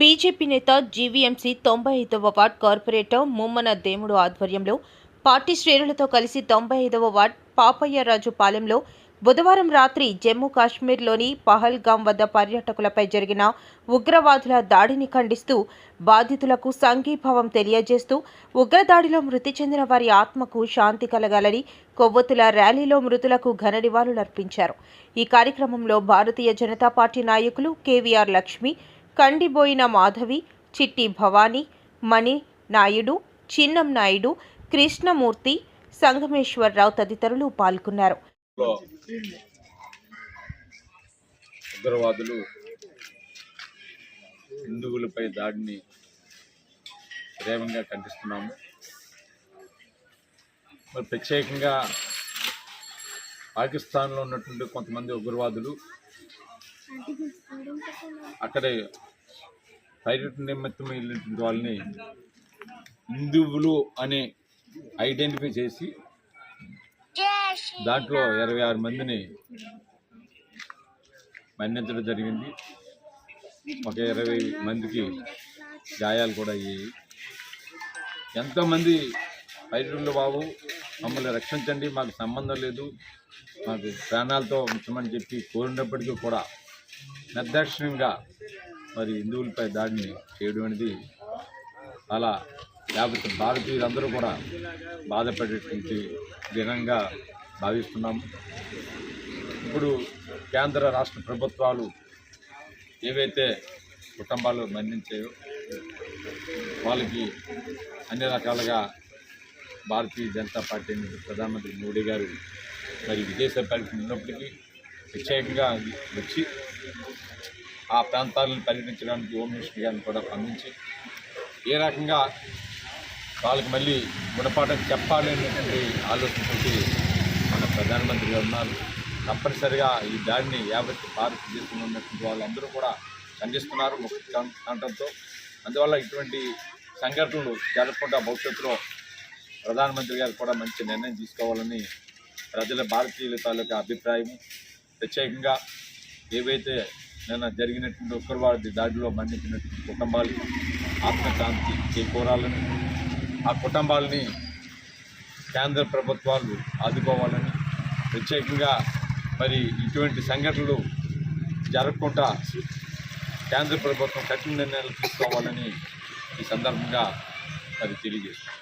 BJP నేత GVMC తొంభై ఐదవ వార్డ్ కార్పొరేటర్ ముమ్మన దేముడు ఆధ్వర్యంలో పార్టీ శ్రేణులతో కలిసి తొంభై ఐదవ వార్డ్ పాపయ్యరాజు పాలెంలో బుధవారం రాత్రి జమ్మూ కాశ్మీర్లోని పహల్గాం వద్ద పర్యాటకులపై జరిగిన ఉగ్రవాదుల దాడిని ఖండిస్తూ బాధితులకు సంఘీభావం తెలియజేస్తూ ఉగ్రదాడిలో మృతి చెందిన వారి ఆత్మకు శాంతి కలగాలని కొవ్వొత్తుల ర్యాలీలో మృతులకు ఘన నివాళులర్పించారు. ఈ కార్యక్రమంలో భారతీయ జనతా పార్టీ నాయకులు కేవీఆర్ లక్ష్మి కండిబోయిన మాధవి చిట్టి భవానీ మణి నాయుడు చిన్నం నాయుడు కృష్ణమూర్తి సంగమేశ్వరరావు తదితరులు పాల్గొన్నారు. ఉగ్రవాదులు హిందువులపై దాడిని తీవ్రంగా ఖండిస్తున్నాము. మరి ప్రత్యేకంగా పాకిస్తాన్లో ఉన్నటువంటి కొంతమంది ఉగ్రవాదులు అక్కడే పర్యటన నిమిత్తం వెళ్ళినటువంటి వాళ్ళని హిందువులు అని ఐడెంటిఫై చేసి దాంట్లో ఇరవై ఆరు మందిని మన్నించడం జరిగింది. ఒక ఇరవై మందికి గాయాలు కూడా అయ్యాయి. ఎంతోమంది పైరులు బాబు మమ్మల్ని రక్షించండి మాకు సంబంధం లేదు మాకు ప్రాణాలతో ఉంచమని చెప్పి కోరినప్పటికీ కూడా నిర్దాక్షిణ్యంగా మరి హిందువులపై దాడిని చేయడం అనేది అలా లేకపోతే భారతీయులందరూ కూడా బాధపడేటువంటి దినంగా భావిస్తున్నాము ఇప్పుడు కేంద్ర రాష్ట్ర ప్రభుత్వాలు ఏవైతే కుటుంబాలు మరణించాయో వాళ్ళకి అన్ని రకాలుగా భారతీయ జనతా పార్టీ ప్రధానమంత్రి మోడీ గారు మరి విదేశ పర్యటన ఉన్నప్పటికీ ప్రత్యేకంగా వచ్చి ఆ ప్రాంతాలను పర్యటించడానికి హోమ్ మినిస్టర్ గారిని కూడా పంపించి ఏ రకంగా వాళ్ళకి మళ్ళీ గుణపాఠం చెప్పాలి అనేటువంటి ఆలోచనతోటి మన ప్రధానమంత్రి గారు ఉన్నారు. తప్పనిసరిగా ఈ దాడిని యావత్ భారతదేశంలో ఉన్నటువంటి వాళ్ళందరూ కూడా ఖండిస్తున్నారు ముఖ్య అందువల్ల ఇటువంటి సంఘటనలు జరగకుండా భవిష్యత్తులో ప్రధానమంత్రి గారు కూడా మంచి నిర్ణయం తీసుకోవాలని ప్రజల భారతీయుల తాలూకా అభిప్రాయం ప్రత్యేకంగా ఏవైతే నిన్న జరిగినటువంటి ఉగ్రవాది దాడిలో మరణించినటువంటి కుటుంబాలు ఆత్మశాంతి చేకూరాలని ఆ కుటుంబాలని కేంద్ర ప్రభుత్వాలు ఆదుకోవాలని ప్రత్యేకంగా మరి ఇటువంటి సంఘటనలు జరగకుండా కేంద్ర ప్రభుత్వం కఠిన నిర్ణయాలు తీసుకోవాలని ఈ సందర్భంగా మరి తెలియజేస్తున్నాం.